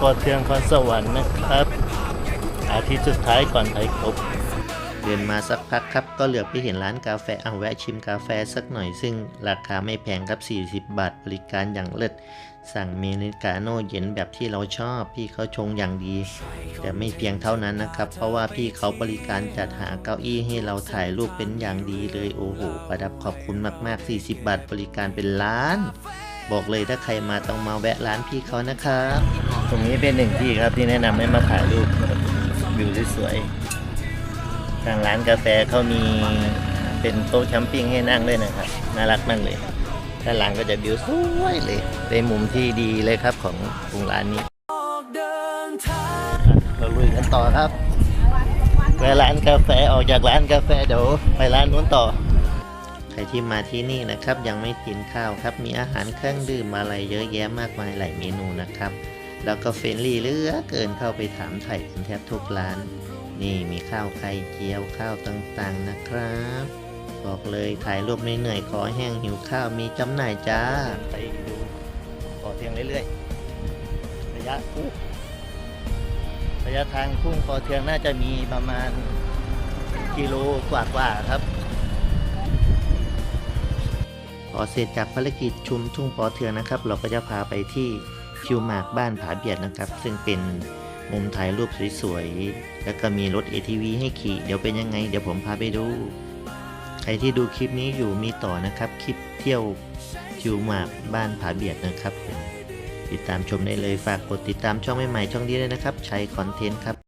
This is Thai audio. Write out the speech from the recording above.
ปอเทืองคอนสวรรค์นะครับ อาทิตย์สุดท้ายก่อนไทยครบเดินมาสักพักครับ ก็เหลือไปเห็นร้านกาแฟเอาแวะชิมกาแฟสักหน่อยซึ่งราคาไม่แพงครับ 40 บาท บริการอย่างเลิศสั่งเมนิกาโน่เย็นแบบที่เราชอบ พี่เขาชงอย่างดี แต่ไม่เพียงเท่านั้นนะครับ เพราะว่าพี่เขาบริการจัดหาเก้าอี้ให้เราถ่ายรูปเป็นอย่างดีเลยโอ้โหประดับขอบคุณมาก ๆ 40 บาท บริการเป็นล้าน บอกเลยถ้าใครมาต้องมาแวะร้านพี่เขานะครับ ตรงนี้เป็นหนึ่งที่ครับที่แนะนำให้มาถ่ายรูปวิวสวยๆทางร้านกาแฟเขามีเป็นโต๊ะแคมปิ้งให้นั่งด้วยนะครับ น่ารักมากเลยด้านหลังก็จะวิวสวยเลย เป็นมุมที่ดีเลยครับของของร้านนี้เราลุยกันต่อครับไปร้านกาแฟออกจากร้านกาแฟเดี๋ยวไปร้านนู้นต่อ ใครที่มาที่นี่นะครับยังไม่กินข้าวครับ มีอาหารเครื่องดื่มอะไรเยอะแยะมากมายหลายเมนูนะครับ แล้วก็เฟรนลี่เหลือเกินเข้าไปถามไถ่กันแทบทุกร้าน นี่มีข้าวไข่เจียวข้าวต่างๆนะครับ บอกเลยถ่ายรูปเหนื่อยๆขอแห้งหิวข้าวมีจำหน่ายจ้าไปดูต่อเทียงเรื่อยๆระยะอู้ระยะทางทุ่งปอเทืองน่าจะมีประมาณกิโลกว่าๆครับพอเสร็จจากภารกิจชุมทุ่งปอเทืองนะครับ เราก็จะพาไปที่ คิวหมากบ้านผาเบียดนะครับ ซึ่งเป็นมุมถ่ายรูปสวยๆ แล้วก็มีรถ ATV ให้ขี่ เดี๋ยวเป็นยังไง เดี๋ยวผมพาไปดู ใครที่ดูคลิปนี้อยู่มีต่อนะครับ คลิปเที่ยวคิวหมากบ้านผาเบียดนะครับ ติดตามชมได้เลยฝากกดติดตามช่องใหม่ๆช่องนี้ด้วยนะครับชัยคอนเทนต์ครับ